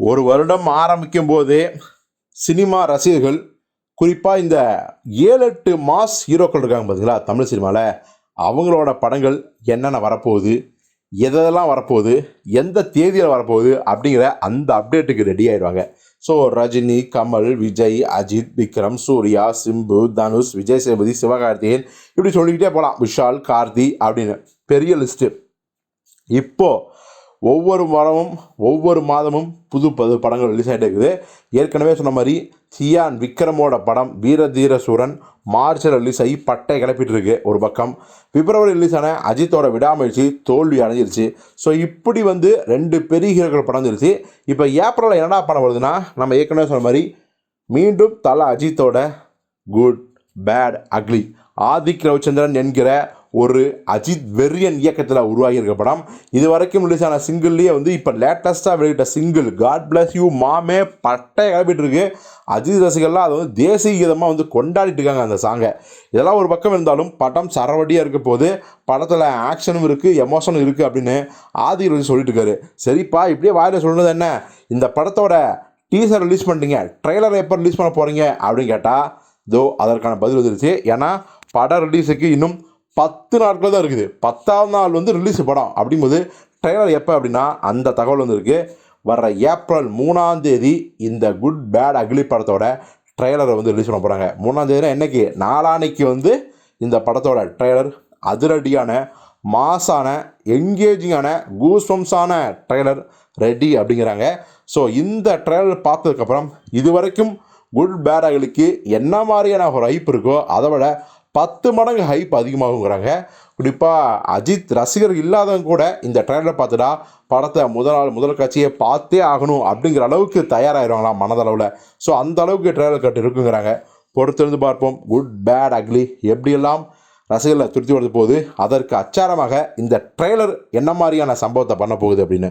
ஒரு வருடம் ஆரம்பிக்கும் போதே சினிமா ரசிகர்கள் குறிப்பாக இந்த ஏழு எட்டு மாஸ் ஹீரோக்கள் இருக்காங்க பார்த்தீங்களா தமிழ் சினிமாவில் அவங்களோட படங்கள் என்னென்ன வரப்போகுது எதெல்லாம் வரப்போகுது எந்த தேதியில் வரப்போகுது அப்படிங்கிற அந்த அப்டேட்டுக்கு ரெடி ஆயிடுவாங்க. ஸோ ரஜினி கமல் விஜய் அஜித் விக்ரம் சூர்யா சிம்பு தனுஷ் விஜய் சேதுபதி சிவகார்த்திகேயன் இப்படி சொல்லிக்கிட்டே போகலாம் விஷால் கார்த்தி அப்படின்னு பெரிய லிஸ்ட்டு இப்போ ஒவ்வொரு வாரமும் ஒவ்வொரு மாதமும் புது பது படங்கள் ரிலீஸ் ஆகிட்டு இருக்குது. ஏற்கனவே சொன்ன மாதிரி சியான் விக்ரமோட படம் வீரதீர சூரன் மார்ச்சில் ரிலீஸ் ஆகி பட்டை கிளப்பிட்டு இருக்கு ஒரு பக்கம். பிப்ரவரி ரிலீஸ் ஆன அஜித்தோட விடாமுயற்சி தோல்வி அடைஞ்சிருச்சு. ஸோ இப்படி வந்து ரெண்டு பெரிய ஹீரோக்கள் படம் வந்துருச்சு. இப்போ ஏப்ரலில் என்னடா படம் வருதுன்னா நம்ம ஏற்கனவே சொன்ன மாதிரி மீண்டும் தல அஜித்தோட good bad ugly Adhik Ravichandran என்கிற ஒரு அஜித் வெறியன் இயக்கத்தில் உருவாகியிருக்க படம். இது வரைக்கும் ரிலீஸ் ஆன சிங்கிள்லேயே வந்து இப்போ லேட்டஸ்ட்டாக வெளியிட்ட சிங்கிள் காட் பிளஸ் யூ மாமே பட்டை கிளப்பிட்டு இருக்கு அஜித் ரசிகர்லாம் அதை வந்து தேசிய கீதமாக வந்து கொண்டாடிட்டு இருக்காங்க அந்த சாங்கை இதெல்லாம் ஒரு பக்கம் இருந்தாலும் படம் சரவடியாக இருக்க போது படத்தில் ஆக்ஷனும் இருக்குது எமோஷனும் இருக்குது அப்படின்னு ஆதி வந்து சொல்லிட்டு இருக்காரு. சரிப்பா இப்படியே வாயில் சொல்கிறது என்ன? இந்த படத்தோட டீசர் ரிலீஸ் பண்ணிட்டீங்க ட்ரெய்லர் எப்போ ரிலீஸ் பண்ண போகிறீங்க அப்படின்னு கேட்டால் இதோ அதற்கான பதில் வந்துருச்சு. ஏன்னா படம் ரிலீஸுக்கு இன்னும் பத்து நாட்கள் தான் இருக்குது. பத்தாவது நாள் வந்து ரிலீஸ் படம். அப்படிங்கும்போது ட்ரெய்லர் எப்போ அப்படின்னா அந்த தகவல் வந்துருக்கு. வர்ற ஏப்ரல் மூணாம் தேதி இந்த குட் பேட் அக்லி படத்தோட ட்ரெய்லரை வந்து ரிலீஸ் பண்ண போகிறாங்க மூணாம் தேதினா என்னைக்கு? நாளானைக்கு வந்து இந்த படத்தோட ட்ரெய்லர் அதிரடியான மாசான என்கேஜிங்கான கூஸ்பம்ஸான ட்ரெய்லர் ரெடி அப்படிங்கிறாங்க. ஸோ இந்த ட்ரெய்லர் பார்த்ததுக்கப்புறம் இது வரைக்கும் குட் பேட் அகலுக்கு என்ன மாதிரியான ஒரு ஹைப் இருக்கோ அதை விட பத்து மடங்கு ஹைப் அதிகமாகுங்கிறாங்க. குறிப்பாக அஜித் ரசிகர் இல்லாதவங்க கூட இந்த ட்ரெயிலரை பார்த்துட்டா படத்தை முதல் நாள் முதல் காட்சியை பார்த்தே ஆகணும் அப்படிங்கிற அளவுக்கு தயாராகிடுவாங்களாம் மனதளவில். ஸோ அந்த அளவுக்கு ட்ரெயிலர் கட்டு இருக்குங்கிறாங்க. பொறுத்திருந்து பார்ப்போம். குட் பேட் அக்லி எப்படியெல்லாம் ரசிகர்களை திருத்தி வருது போகுது. அதற்கு அச்சாரமாக இந்த ட்ரெய்லர் என்ன மாதிரியான சம்பவத்தை பண்ண போகுது அப்படின்னு.